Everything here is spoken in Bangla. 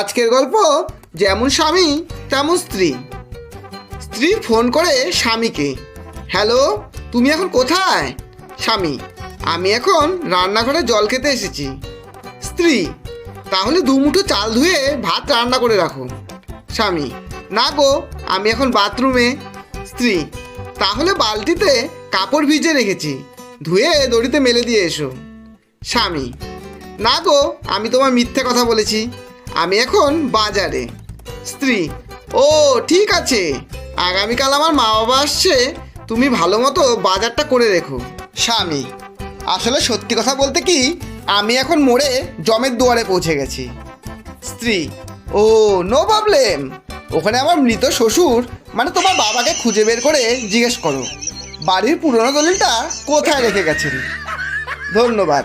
আজকের গল্প, যেমন স্বামী, তেমন স্ত্রী। স্ত্রী ফোন করে স্বামীকে, হ্যালো, তুমি এখন কোথায়? স্বামী, আমি এখন রান্নাঘরে জল খেতে এসেছি। স্ত্রী, তাহলে দু মুঠো চাল ধুয়ে ভাত রান্না করে রাখো। স্বামী, না গো, আমি এখন বাথরুমে। স্ত্রী, তাহলে বালতিতে কাপড় ভিজে রেখেছি, ধুয়ে দড়িতে মেলে দিয়ে এসো। স্বামী, না গো, আমি তোমার মিথ্যে কথা বলেছি। আমি এখন বাজারে। স্ত্রী, ও, ঠিক আছে। আগামীকাল আমার মা বাবা আসছে, তুমি ভালো মতো বাজারটা করে রেখো। স্বামী, আসলে সত্যি কথা বলতে কি, আমি এখন মোড়ে জমের দুয়ারে পৌঁছে গেছি। স্ত্রী, ও নো প্রবলেম ওখানে আমার মৃত শ্বশুর মানে তোমার বাবাকে খুঁজে বের করে জিজ্ঞেস করো, বাড়ির পুরনো দলিলটা কোথায় রেখে গেছেন? ধন্যবাদ।